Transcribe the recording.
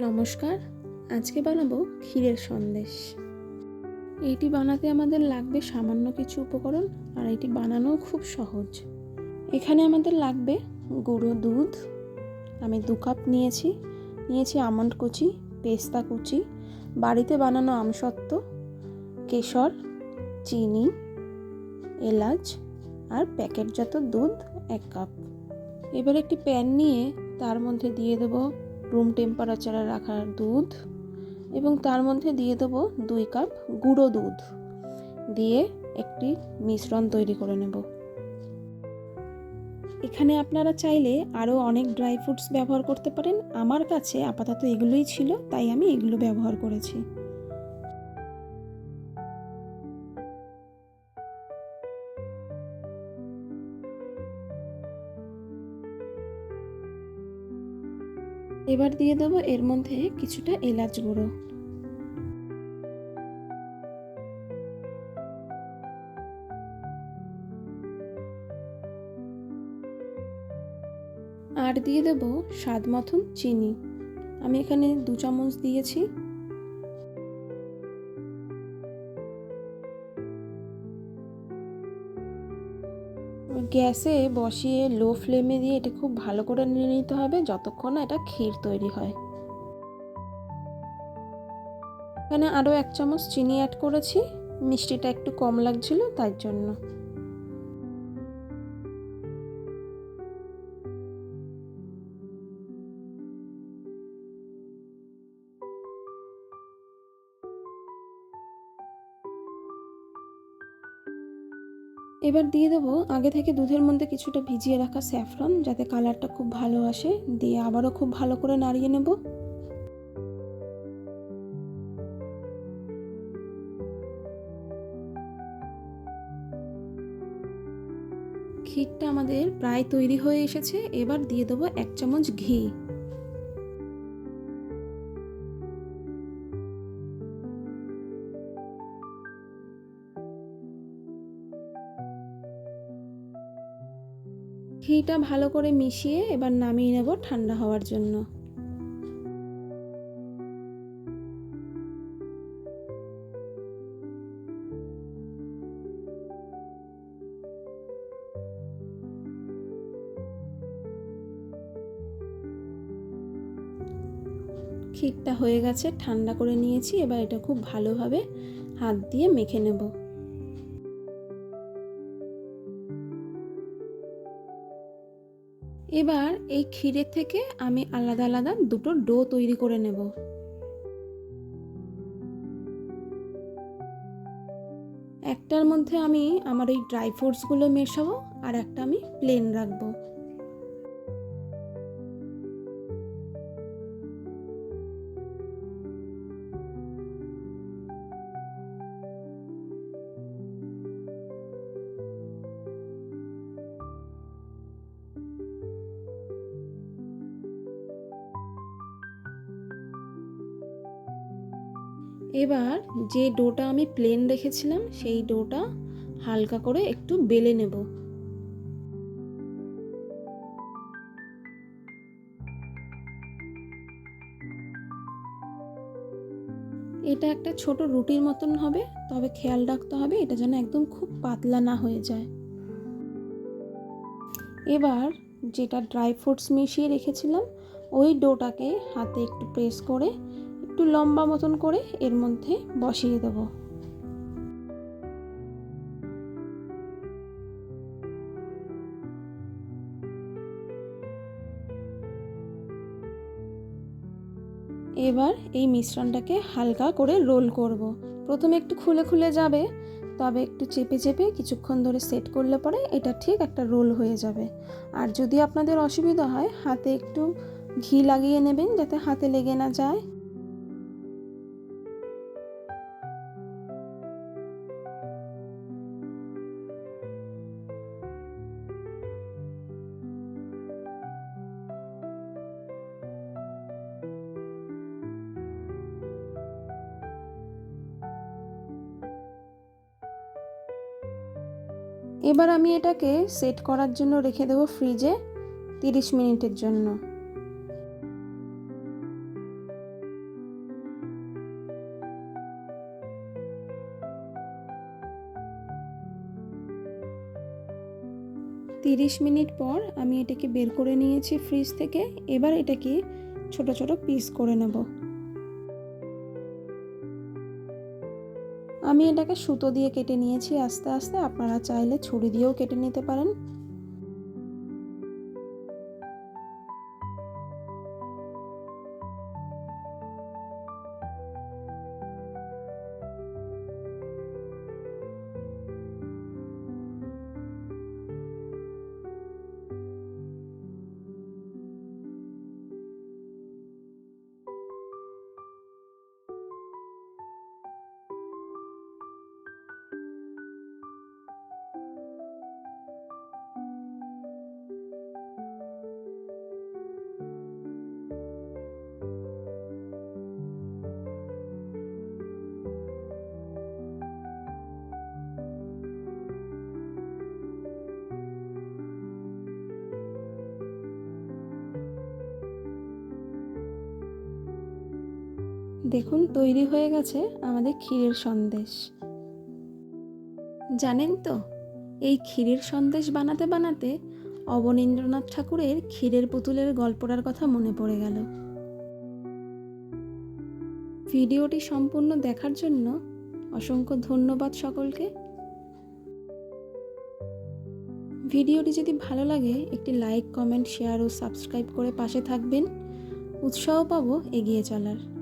নমস্কার, আজকে বানাবো ক্ষীরের সন্দেশ। এটি বানাতে আমাদের লাগবে সামান্য কিছু উপকরণ আর এটি বানানোও খুব সহজ। এখানে আমাদের লাগবে গুঁড়ো দুধ, আমি দু কাপ নিয়েছি। নিয়েছি আমন্ড কুচি, পেস্তা কুচি, বাড়িতে বানানো আমসত্ত্ব, কেশর, চিনি, এলাচ আর প্যাকেটজাত দুধ এক কাপ। এবার একটি প্যান নিয়ে তার মধ্যে দিয়ে দেবো রুম টেম্পারেচারে রাখা দুধ এবং তার মধ্যে দিয়ে দেবো দুই কাপ গুঁড়ো দুধ। দিয়ে একটি মিশ্রণ তৈরি করে নেব। এখানে আপনারা চাইলে আরও অনেক ড্রাই ফ্রুটস ব্যবহার করতে পারেন। আমার কাছে আপাতত এগুলোই ছিল, তাই আমি এগুলো ব্যবহার করেছি। এবার দিয়ে দেবো এর মধ্যে কিছুটা এলাচ গুঁড়ো। আর দিয়ে দেবো স্বাদ মতন চিনি। আমি এখানে দু চামচ দিয়েছি। গ্যাসে বসিয়ে লো ফ্লেমে দিয়ে এটা খুব ভালো করে নিয়ে নিতে হবে যতক্ষণ না এটা ক্ষীর তৈরি হয়। এখানে আরও এক চামচ চিনি অ্যাড করেছি। মিষ্টিটা একটু কম লাগছিল, তার জন্য। এবার দিয়ে দেবো আগে থেকে দুধের মধ্যে কিছুটা ভিজিয়ে রাখা স্যাফরন যাতে কালারটা খুব ভালো আসে। দিয়ে আবারও খুব ভালো করে নাড়িয়ে নেব। ক্ষীরটা আমাদের প্রায় তৈরি হয়ে এসেছে। এবার দিয়ে দেবো এক চামচ ঘি। ঘিটা ভালো করে মিশিয়ে এবার নামিয়ে নেব ঠান্ডা হওয়ার জন্য। ক্ষীরটা হয়ে গেছে, ঠান্ডা করে নিয়েছি, এবার এটা খুব ভালোভাবে হাত দিয়ে মেখে নেব। এবার এই ক্ষীরের থেকে আমি আলাদা আলাদা দুটো ডো তৈরি করে নেব। একটার মধ্যে আমি আমার এই ড্রাই ফ্রুটসগুলো মেশাবো আর একটা আমি প্লেন রাখব। এবার যে ডোটা আমি প্লেন রেখেছিলাম, সেই ডোটা হালকা করে একটু বেলে নেব। এটা একটা ছোট রুটির মতন হবে, তবে খেয়াল রাখতে হবে এটা যেন একদম খুব পাতলা না হয়ে যায়। এবার যেটা ড্রাই ফ্রুটস মিশিয়ে রেখেছিলাম, ওই ডোটাকে হাতে একটু প্রেস করে একটু লম্বা মতন করে এর মধ্যে বসিয়ে দেব। এবার এই মিশ্রণটাকে হালকা করে রোল করব। প্রথমে একটু খুলে খুলে যাবে, তবে একটু চেপে চেপে কিছুক্ষণ ধরে সেট করলে পরে এটা ঠিক একটা রোল হয়ে যাবে। আর যদি আপনাদের অসুবিধা হয়, হাতে একটু ঘি লাগিয়ে নেবেন যাতে হাতে লেগে না যায়। এবার আমি এটাকে সেট করার জন্য রেখে দেবো ফ্রিজে তিরিশ মিনিটের জন্য। তিরিশ মিনিট পর আমি এটাকে বের করে নিয়েছি ফ্রিজ থেকে। এবার এটাকে ছোট ছোট পিস করে নেব। আমি এটাকে সুতো দিয়ে কেটে নিয়েছি আস্তে আস্তে। আপনারা চাইলে ছুরি দিয়েও কেটে নিতে পারেন। দেখুন, তৈরি হয়ে গেছে আমাদের ক্ষীরের সন্দেশ। জানেন তো, এই ক্ষীরের সন্দেশ বানাতে বানাতে অবনীন্দ্রনাথ ঠাকুরের ক্ষীরের পুতুলের গল্পটার কথা মনে পড়ে গেল। ভিডিওটি সম্পূর্ণ দেখার জন্য অসংখ্য ধন্যবাদ সকলকে। ভিডিওটি যদি ভালো লাগে, একটি লাইক, কমেন্ট, শেয়ার ও সাবস্ক্রাইব করে পাশে থাকবেন। উৎসাহ পাবো এগিয়ে চলার।